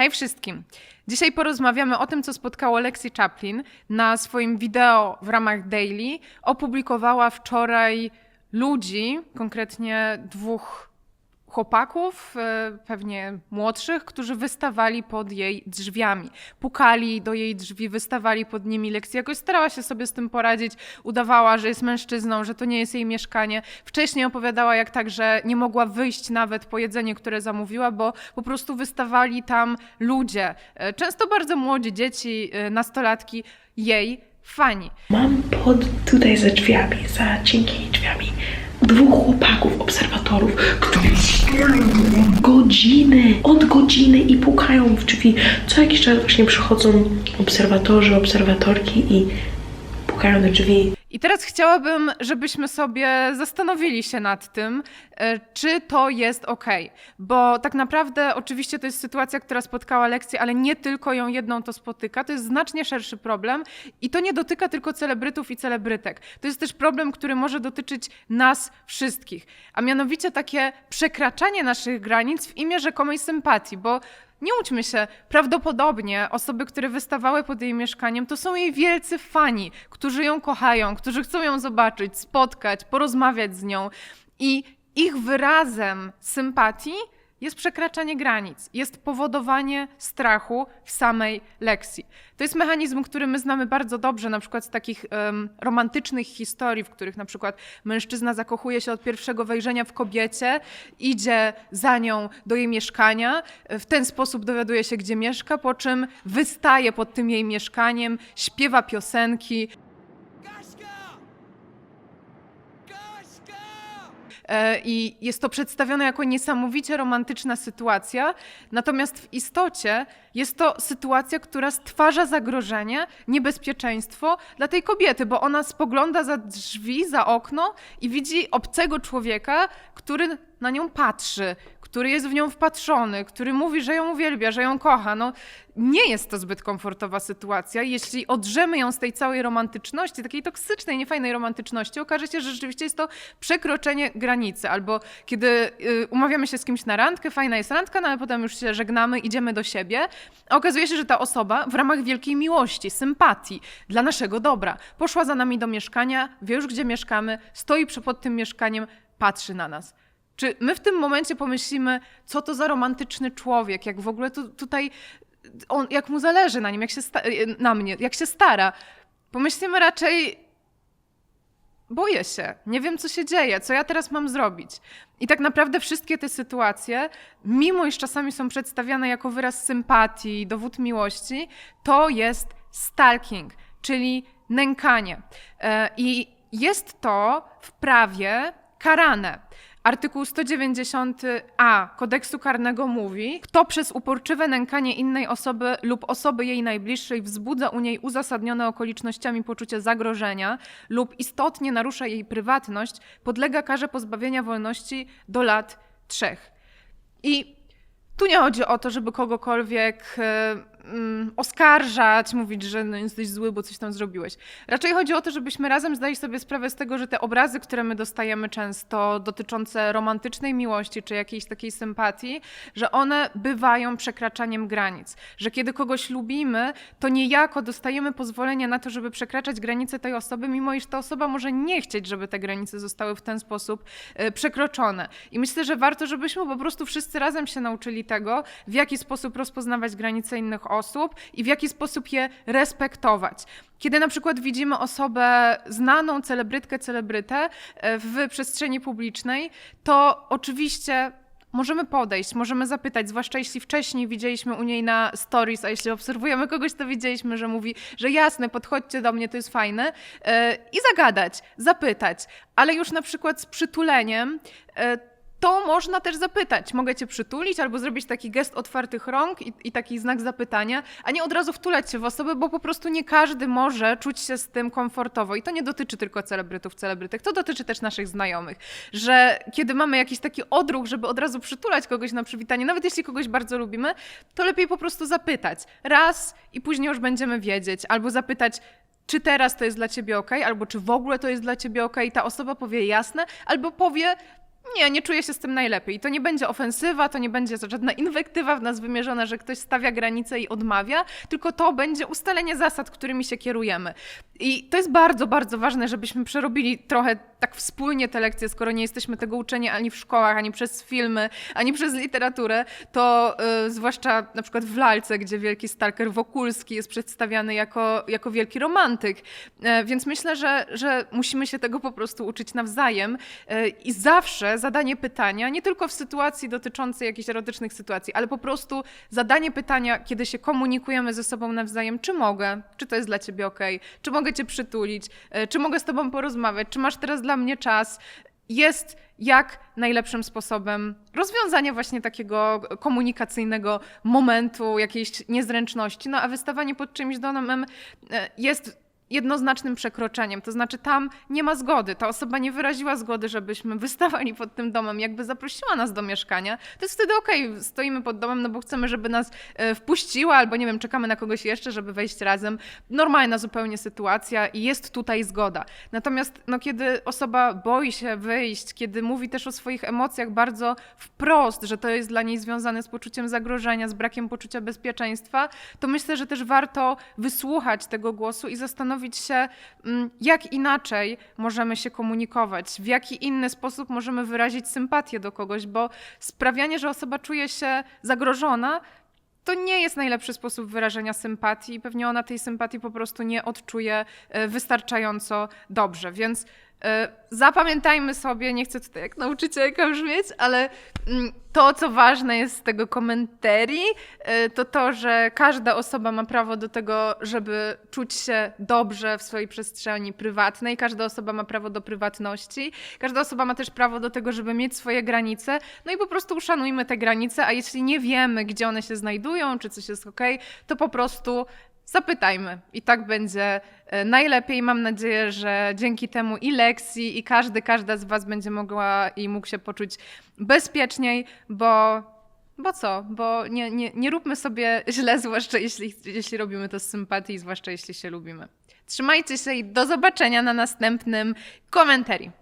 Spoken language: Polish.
Hej wszystkim! Dzisiaj porozmawiamy o tym, co spotkało Lexi Chaplin. Na swoim wideo w ramach Daily opublikowała wczoraj ludzi, konkretnie dwóch chłopaków, e, pewnie młodszych, którzy wystawali pod jej drzwiami. Pukali do jej drzwi, wystawali pod nimi lekcje. Jakoś starała się sobie z tym poradzić, udawała, że jest mężczyzną, że to nie jest jej mieszkanie. Wcześniej opowiadała, jak tak, że nie mogła wyjść nawet po jedzenie, które zamówiła, bo po prostu wystawali tam ludzie. E, Często bardzo młodzi dzieci, e, nastolatki, jej fani. Mam pod tutaj za drzwiami, za cienkimi drzwiami dwóch chłopaków, obserwatorów, którzy godziny, od godziny i pukają w drzwi. Co jakiś czas właśnie przychodzą obserwatorzy, obserwatorki i pukają do drzwi. I teraz chciałabym, żebyśmy sobie zastanowili się nad tym, e, czy to jest ok. Bo tak naprawdę, oczywiście, to jest sytuacja, która spotkała lekcję, ale nie tylko ją jedną to spotyka. To jest znacznie szerszy problem i to nie dotyka tylko celebrytów i celebrytek. To jest też problem, który może dotyczyć nas wszystkich. A mianowicie takie przekraczanie naszych granic w imię rzekomej sympatii, bo nie łudźmy się, prawdopodobnie osoby, które wystawały pod jej mieszkaniem, to są jej wielcy fani, którzy ją kochają, którzy chcą ją zobaczyć, spotkać, porozmawiać z nią. I ich wyrazem sympatii jest przekraczanie granic, jest powodowanie strachu w samej lekcji. To jest mechanizm, który my znamy bardzo dobrze, na przykład z takich em, romantycznych historii, w których na przykład mężczyzna zakochuje się od pierwszego wejrzenia w kobiecie, idzie za nią do jej mieszkania, w ten sposób dowiaduje się, gdzie mieszka, po czym wystaje pod tym jej mieszkaniem, śpiewa piosenki, Kaśka! Kaśka! E, I jest to przedstawione jako niesamowicie romantyczna sytuacja, natomiast w istocie jest to sytuacja, która stwarza zagrożenie, niebezpieczeństwo dla tej kobiety, bo ona spogląda za drzwi, za okno i widzi obcego człowieka, który na nią patrzy, który jest w nią wpatrzony, który mówi, że ją uwielbia, że ją kocha. No, nie jest to zbyt komfortowa sytuacja. Jeśli odrzemy ją z tej całej romantyczności, takiej toksycznej, niefajnej romantyczności, okaże się, że rzeczywiście jest to przekroczenie granicy. Albo kiedy y, umawiamy się z kimś na randkę, fajna jest randka, no ale potem już się żegnamy, idziemy do siebie, a okazuje się, że ta osoba w ramach wielkiej miłości, sympatii, dla naszego dobra, poszła za nami do mieszkania, wie już gdzie mieszkamy, stoi pod tym mieszkaniem, patrzy na nas. Czy my w tym momencie pomyślimy, co to za romantyczny człowiek, jak w ogóle tu, tutaj on, jak mu zależy na nim, jak się sta- na mnie, jak się stara? Pomyślimy raczej, boję się, nie wiem co się dzieje, co ja teraz mam zrobić. I tak naprawdę wszystkie te sytuacje, mimo iż czasami są przedstawiane jako wyraz sympatii, dowód miłości, to jest stalking, czyli nękanie. E, I jest to w prawie karane. Artykuł 190a kodeksu karnego mówi, kto przez uporczywe nękanie innej osoby lub osoby jej najbliższej wzbudza u niej uzasadnione okolicznościami poczucie zagrożenia lub istotnie narusza jej prywatność, podlega karze pozbawienia wolności do lat trzech. I tu nie chodzi o to, żeby kogokolwiek e, mm, oskarżać, mówić, że no, jesteś zły, bo coś tam zrobiłeś. Raczej chodzi o to, żebyśmy razem zdali sobie sprawę z tego, że te obrazy, które my dostajemy często dotyczące romantycznej miłości czy jakiejś takiej sympatii, że one bywają przekraczaniem granic. Że kiedy kogoś lubimy, to niejako dostajemy pozwolenie na to, żeby przekraczać granice tej osoby, mimo iż ta osoba może nie chcieć, żeby te granice zostały w ten sposób e, przekroczone. I myślę, że warto, żebyśmy po prostu wszyscy razem się nauczyli tego, w jaki sposób rozpoznawać granice innych osób i w jaki sposób je respektować. Kiedy na przykład widzimy osobę znaną, celebrytkę, celebrytę e, w przestrzeni publicznej, to oczywiście możemy podejść, możemy zapytać, zwłaszcza jeśli wcześniej widzieliśmy u niej na stories, a jeśli obserwujemy kogoś, to widzieliśmy, że mówi, że jasne, podchodźcie do mnie, to jest fajne, e, i zagadać, zapytać, ale już na przykład z przytuleniem. To można też zapytać. Mogę cię przytulić albo zrobić taki gest otwartych rąk i, i taki znak zapytania, a nie od razu wtulać się w osobę, bo po prostu nie każdy może czuć się z tym komfortowo. I to nie dotyczy tylko celebrytów, celebrytek, to dotyczy też naszych znajomych, że kiedy mamy jakiś taki odruch, żeby od razu przytulać kogoś na przywitanie, nawet jeśli kogoś bardzo lubimy, to lepiej po prostu zapytać. Raz i później już będziemy wiedzieć, albo zapytać, czy teraz to jest dla ciebie ok, albo czy w ogóle to jest dla ciebie ok, ta osoba powie jasne, albo powie nie, nie czuję się z tym najlepiej. To nie będzie ofensywa, to nie będzie żadna inwektywa w nas wymierzona, że ktoś stawia granice i odmawia, tylko to będzie ustalenie zasad, którymi się kierujemy. I to jest bardzo, bardzo ważne, żebyśmy przerobili trochę tak wspólnie te lekcje, skoro nie jesteśmy tego uczeni ani w szkołach, ani przez filmy, ani przez literaturę, to y, zwłaszcza na przykład w Lalce, gdzie wielki stalker Wokulski jest przedstawiany jako, jako wielki romantyk. E, więc myślę, że, że musimy się tego po prostu uczyć nawzajem e, i zawsze zadanie pytania, nie tylko w sytuacji dotyczącej jakichś erotycznych sytuacji, ale po prostu zadanie pytania, kiedy się komunikujemy ze sobą nawzajem, czy mogę, czy to jest dla ciebie ok, czy mogę cię przytulić, e, czy mogę z tobą porozmawiać, czy masz teraz dla mnie czas, jest jak najlepszym sposobem rozwiązania właśnie takiego komunikacyjnego momentu, jakiejś niezręczności. No a wystawanie pod czymś domem e, jest jednoznacznym przekroczeniem. To znaczy, tam nie ma zgody. Ta osoba nie wyraziła zgody, żebyśmy wystawali pod tym domem. Jakby zaprosiła nas do mieszkania, to jest wtedy okej, stoimy pod domem, no bo chcemy, żeby nas e, wpuściła, albo nie wiem, czekamy na kogoś jeszcze, żeby wejść razem. Normalna zupełnie sytuacja i jest tutaj zgoda. Natomiast no, kiedy osoba boi się wyjść, kiedy mówi też o swoich emocjach bardzo wprost, że to jest dla niej związane z poczuciem zagrożenia, z brakiem poczucia bezpieczeństwa, to myślę, że też warto wysłuchać tego głosu i zastanowić się, mm, jak inaczej możemy się komunikować, w jaki inny sposób możemy wyrazić sympatię do kogoś, bo sprawianie, że osoba czuje się zagrożona, to nie jest najlepszy sposób wyrażenia sympatii i pewnie ona tej sympatii po prostu nie odczuje e, wystarczająco dobrze. Więc zapamiętajmy sobie, nie chcę tutaj jak nauczycielka brzmieć, ale mm, to, co ważne jest z tego komentarii, e, to to, że każda osoba ma prawo do tego, żeby czuć się dobrze w swojej przestrzeni prywatnej, każda osoba ma prawo do prywatności, każda osoba ma też prawo do tego, żeby mieć swoje granice, no i po prostu uszanujmy te granice, a jeśli nie wiemy, gdzie one się znajdują, czy coś jest ok, to po prostu zapytajmy. I tak będzie e, najlepiej. Mam nadzieję, że dzięki temu i lekcji, i każdy, każda z Was będzie mogła i mógł się poczuć bezpieczniej, bo. Bo co? Bo nie, nie, nie róbmy sobie źle, zwłaszcza jeśli, jeśli robimy to z sympatii, zwłaszcza jeśli się lubimy. Trzymajcie się i do zobaczenia na następnym komentarii.